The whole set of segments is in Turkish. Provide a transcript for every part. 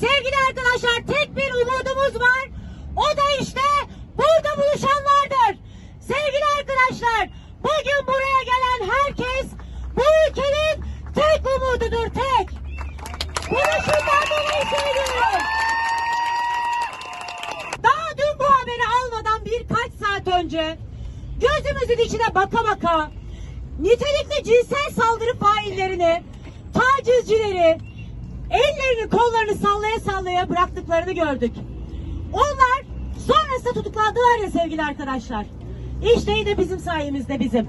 Sevgili arkadaşlar tek bir umudumuz var. O da işte burada buluşanlardır. Sevgili arkadaşlar bugün buraya gelen herkes bu ülkenin tek umududur tek. Bunu şundan dolayı söylüyorum. Daha dün bu haberi almadan birkaç saat önce gözümüzün içine baka baka nitelikli cinsel saldırı faillerini, tacizcileri ellerini kollarını sallaya sallaya bıraktıklarını gördük. Onlar sonrasında tutuklandılar ya sevgili arkadaşlar. İşte yine bizim sayemizde bizim.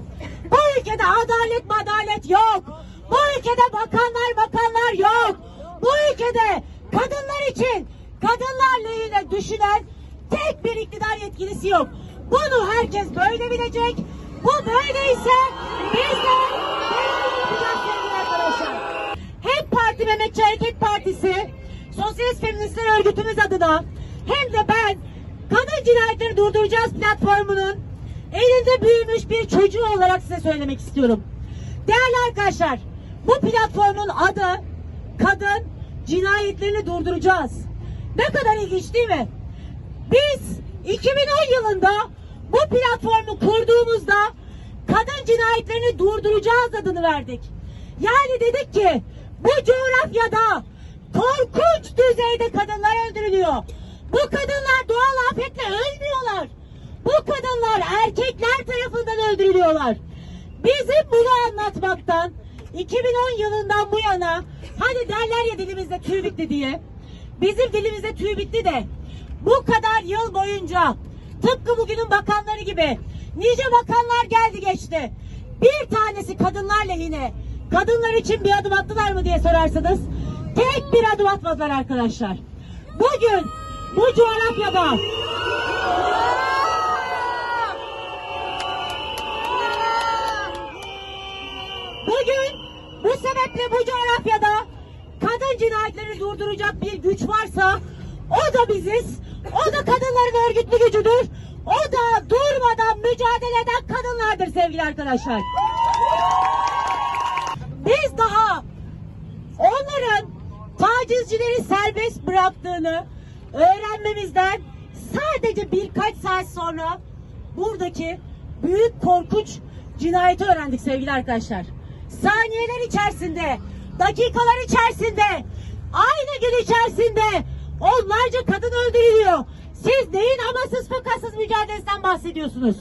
Bu ülkede adalet madalet yok. Bu ülkede bakanlar bakanlar yok. Bu ülkede kadınlar için kadınlar lehine düşünen tek bir iktidar yetkilisi yok. Bunu herkes böyle bilecek. Bu böyleyse Partisi, Sosyalist Feministler Örgütümüz adına hem de ben Kadın Cinayetleri Durduracağız platformunun elinde büyümüş bir çocuğu olarak size söylemek istiyorum. Değerli arkadaşlar, bu platformun adı Kadın Cinayetlerini Durduracağız. Ne kadar ilginç değil mi? Biz 2010 yılında bu platformu kurduğumuzda kadın cinayetlerini durduracağız adını verdik. Yani dedik ki bu coğrafyada korkunç düzeyde kadınlar öldürülüyor. Bu kadınlar doğal afetle ölmüyorlar. Bu kadınlar erkekler tarafından öldürülüyorlar. Bizim bunu anlatmaktan 2010 yılından bu yana hani derler ya dilimizde tüy bitti diye. Bizim dilimizde tüy bitti de bu kadar yıl boyunca tıpkı bugünün bakanları gibi nice bakanlar geldi geçti. Bir tanesi kadınlar lehine kadınlar için bir adım attılar mı diye sorarsanız tek bir adım atmadılar arkadaşlar. Bugün bu coğrafyada Bugün bu sebeple bu coğrafyada kadın cinayetlerini durduracak bir güç varsa o da biziz. O da kadınların örgütlü gücüdür. O da durmadan mücadele eden kadınlardır sevgili arkadaşlar. Biz daha onların tacizcileri serbest bıraktığını öğrenmemizden sadece birkaç saat sonra buradaki büyük korkunç cinayeti öğrendik sevgili arkadaşlar. Saniyeler içerisinde, dakikalar içerisinde, aynı gün içerisinde onlarca kadın öldürülüyor. Siz neyin amasız fakatsız mücadelesinden bahsediyorsunuz?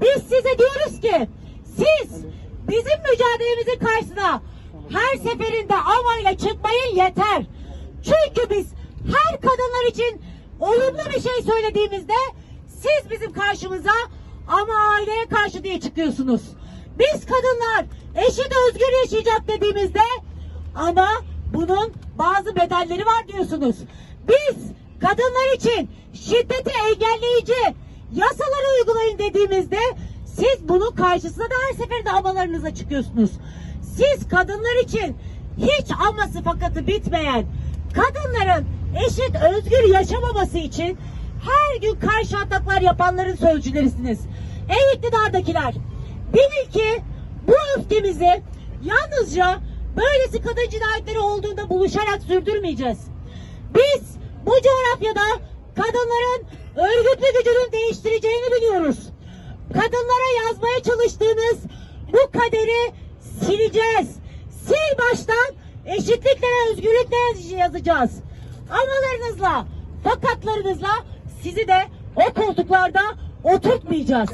Biz size diyoruz ki siz bizim mücadelemizin karşısına her seferinde amayla çıkmayın yeter. Çünkü biz her kadınlar için olumlu bir şey söylediğimizde siz bizim karşımıza ama aileye karşı diye çıkıyorsunuz. Biz kadınlar eşit özgür yaşayacak dediğimizde ama bunun bazı bedelleri var diyorsunuz. Biz kadınlar için şiddeti engelleyici yasaları uygulayın dediğimizde siz bunun karşısına da her seferinde amalarınıza çıkıyorsunuz. Siz kadınlar için hiç aması fakatı bitmeyen kadınların eşit özgür yaşamaması için her gün karşı ataklar yapanların sözcülerisiniz. Ey iktidardakiler bilin ki bu öfkemizi yalnızca böylesi kadın cinayetleri olduğunda buluşarak sürdürmeyeceğiz. Biz bu coğrafyada kadınların örgütlü gücünün değiştireceğini biliyoruz. Kadınlara yazmaya çalıştığınız bu kaderi sileceğiz. Sil baştan eşitlikle ve özgürlükle yazacağız. Amalarınızla, fakatlarınızla sizi de o koltuklarda oturtmayacağız.